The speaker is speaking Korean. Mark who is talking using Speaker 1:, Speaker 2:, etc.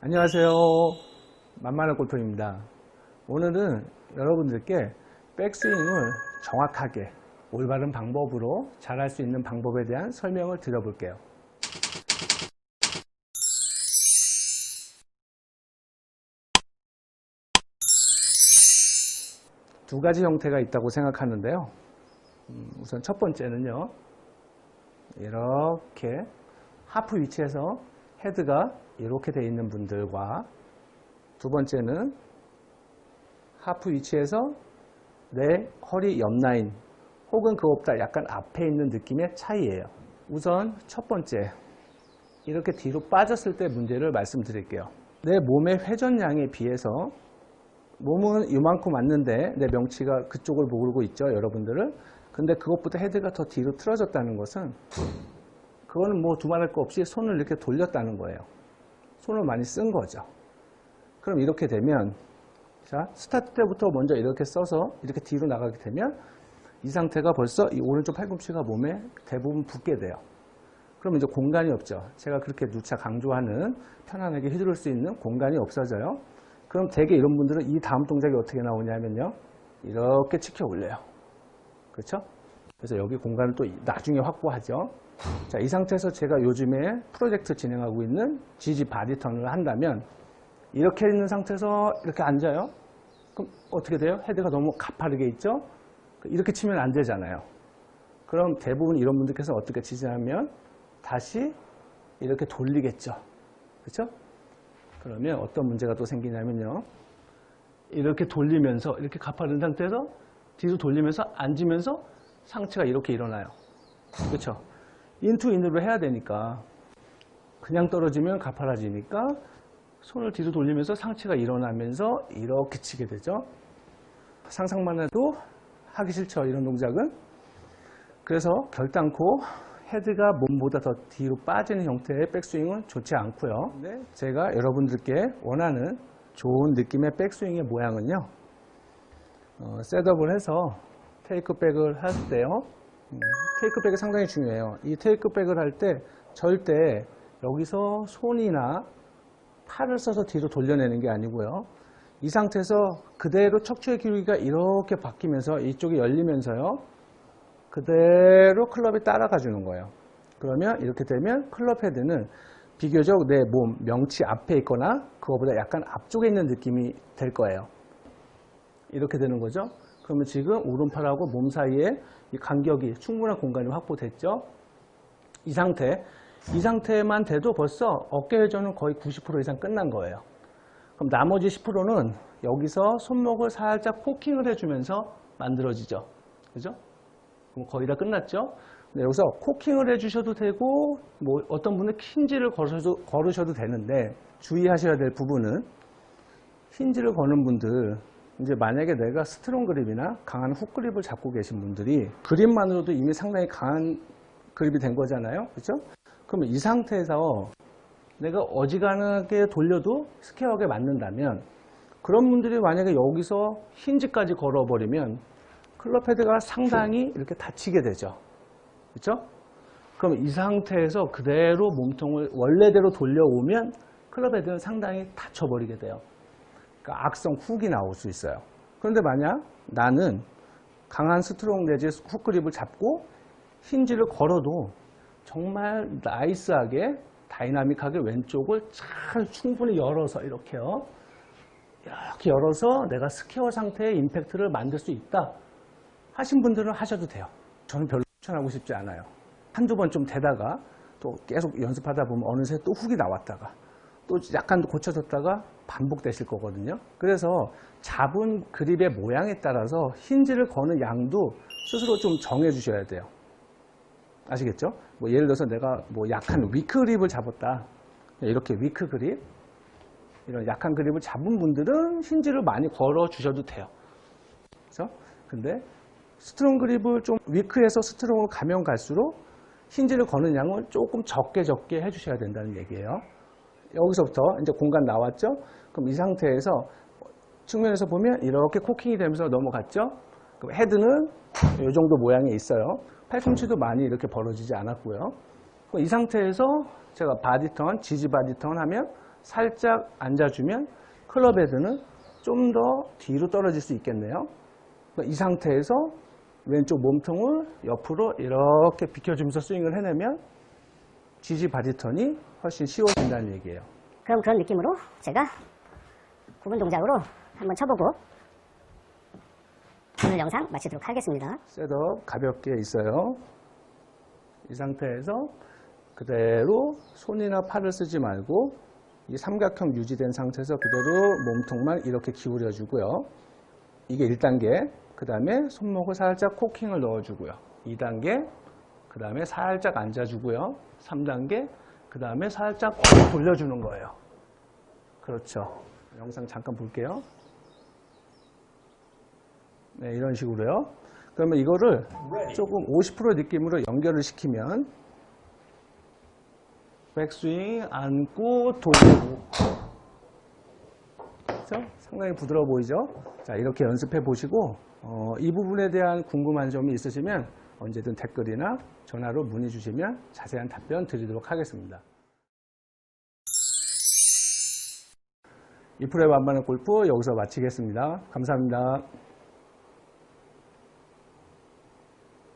Speaker 1: 안녕하세요. 만만한 골프입니다. 오늘은 여러분들께 백스윙을 정확하게 올바른 방법으로 잘 할 수 있는 방법에 대한 설명을 드려볼게요. 두 가지 형태가 있다고 생각하는데요. 음, 우선 첫 번째는요. 이렇게 하프 위치에서 헤드가 이렇게 되어 있는 분들과 두 번째는 하프 위치에서 내 허리 옆 라인 혹은 그것보다 약간 앞에 있는 느낌의 차이예요. 우선 첫 번째 이렇게 뒤로 빠졌을 때 문제를 말씀드릴게요. 내 몸의 회전량에 비해서 몸은 이만큼 왔는데 내 명치가 그쪽을 모르고 있죠, 여러분들은. 근데 그것보다 헤드가 더 뒤로 틀어졌다는 것은 그거는 뭐 두말할 거 없이 손을 이렇게 돌렸다는 거예요. 손을 많이 쓴 거죠. 그럼 이렇게 되면 자 스타트 때부터 먼저 이렇게 써서 이렇게 뒤로 나가게 되면 이 상태가 벌써 이 오른쪽 팔꿈치가 몸에 대부분 붙게 돼요. 그럼 이제 공간이 없죠. 제가 그렇게 누차 강조하는 편안하게 휘두를 수 있는 공간이 없어져요. 그럼 대개 이런 분들은 이 다음 동작이 어떻게 나오냐면요. 이렇게 치켜 올려요. 그렇죠? 그래서 여기 공간을 또 나중에 확보하죠. 자, 이 상태에서 제가 요즘에 프로젝트 진행하고 있는 지지 바디턴을 한다면 이렇게 있는 상태에서 이렇게 앉아요. 그럼 어떻게 돼요? 헤드가 너무 가파르게 있죠? 이렇게 치면 안 되잖아요. 그럼 대부분 이런 분들께서 어떻게 치냐면 다시 이렇게 돌리겠죠. 그렇죠? 그러면 어떤 문제가 또 생기냐면요. 이렇게 돌리면서 이렇게 가파른 상태에서 뒤로 돌리면서 앉으면서 상체가 이렇게 일어나요. 그렇죠? 인투 인으로 해야 되니까 그냥 떨어지면 가파라지니까 손을 뒤로 돌리면서 상체가 일어나면서 이렇게 치게 되죠. 상상만 해도 하기 싫죠. 이런 동작은. 그래서 결단코 헤드가 몸보다 더 뒤로 빠지는 형태의 백스윙은 좋지 않고요. 근데 제가 여러분들께 원하는 좋은 느낌의 백스윙의 모양은요. 어, 셋업을 해서 테이크백을 할 때요. 음, 테이크백이 상당히 중요해요. 이 테이크백을 할 때 절대 여기서 손이나 팔을 써서 뒤로 돌려내는 게 아니고요. 이 상태에서 그대로 척추의 기울기가 이렇게 바뀌면서 이쪽이 열리면서요. 그대로 클럽이 따라가 주는 거예요. 그러면 이렇게 되면 클럽 헤드는 비교적 내 몸, 명치 앞에 있거나 그거보다 약간 앞쪽에 있는 느낌이 될 거예요. 이렇게 되는 거죠. 그러면 지금 오른팔하고 몸 사이에 이 간격이 충분한 공간이 확보됐죠. 이 상태, 이 상태만 돼도 벌써 어깨 회전은 거의 90% 이상 끝난 거예요. 그럼 나머지 10%는 여기서 손목을 살짝 포킹을 해주면서 만들어지죠. 그죠? 그럼 거의 다 끝났죠? 네, 여기서 코킹을 해주셔도 되고, 뭐 어떤 분은 힌지를 걸으셔도, 걸으셔도 되는데, 주의하셔야 될 부분은, 힌지를 거는 분들, 이제 만약에 내가 스트롱 그립이나 강한 훅 그립을 잡고 계신 분들이 그립만으로도 이미 상당히 강한 그립이 된 거잖아요. 그렇죠? 그러면 이 상태에서 내가 어지간하게 돌려도 스퀘어하게 맞는다면 그런 분들이 만약에 여기서 힌지까지 걸어버리면 클럽 헤드가 상당히 이렇게 다치게 되죠. 그렇죠? 그럼 이 상태에서 그대로 몸통을 원래대로 돌려오면 클럽 헤드는 상당히 다쳐버리게 돼요. 그러니까 악성 훅이 나올 수 있어요. 그런데 만약 나는 강한 스트롱 내지 훅 그립을 잡고 힌지를 걸어도 정말 나이스하게 다이나믹하게 왼쪽을 잘 충분히 열어서 이렇게요. 이렇게 열어서 내가 스퀘어 상태의 임팩트를 만들 수 있다 하신 분들은 하셔도 돼요. 저는 별로 추천하고 싶지 않아요. 한두 번 좀 되다가 또 계속 연습하다 보면 어느새 또 훅이 나왔다가 또 약간 고쳐졌다가 반복되실 거거든요. 그래서 잡은 그립의 모양에 따라서 힌지를 거는 양도 스스로 좀 정해 주셔야 돼요. 아시겠죠? 뭐 예를 들어서 내가 뭐 약한 위크 그립을 잡았다. 이렇게 위크 그립. 이런 약한 그립을 잡은 분들은 힌지를 많이 걸어 주셔도 돼요. 그렇죠? 근데 스트롱 그립을 좀 위크에서 스트롱으로 가면 갈수록 힌지를 거는 양을 조금 적게 적게 해주셔야 된다는 얘기예요. 여기서부터 이제 공간 나왔죠? 그럼 이 상태에서 측면에서 보면 이렇게 코킹이 되면서 넘어갔죠? 그럼 헤드는 이 정도 모양이 있어요. 팔꿈치도 많이 이렇게 벌어지지 않았고요. 이 상태에서 제가 바디턴, 지지 바디턴 하면 살짝 앉아주면 클럽 헤드는 좀 더 뒤로 떨어질 수 있겠네요. 이 상태에서 왼쪽 몸통을 옆으로 이렇게 비켜주면서 스윙을 해내면 지지 바디턴이 훨씬 쉬워진다는 얘기예요.
Speaker 2: 그럼 그런 느낌으로 제가 구분 동작으로 한번 쳐보고 오늘 영상 마치도록 하겠습니다.
Speaker 1: 셋업 가볍게 있어요. 이 상태에서 그대로 손이나 팔을 쓰지 말고 이 삼각형 유지된 상태에서 그대로 몸통만 이렇게 기울여 주고요. 이게 1단계. 그 다음에 손목을 살짝 코킹을 넣어주고요. 2단계. 그 다음에 살짝 앉아주고요. 3단계. 그 다음에 살짝 돌려주는 거예요. 그렇죠. 영상 잠깐 볼게요. 네, 이런 식으로요. 그러면 이거를 조금 50% 느낌으로 연결을 시키면 백스윙 안고 돌리고 그렇죠? 상당히 부드러워 보이죠? 자 이렇게 연습해 보시고 어, 이 부분에 대한 궁금한 점이 있으시면 언제든 댓글이나 전화로 문의 주시면 자세한 답변 드리도록 하겠습니다. 이프로의 만만한 골프 여기서 마치겠습니다. 감사합니다.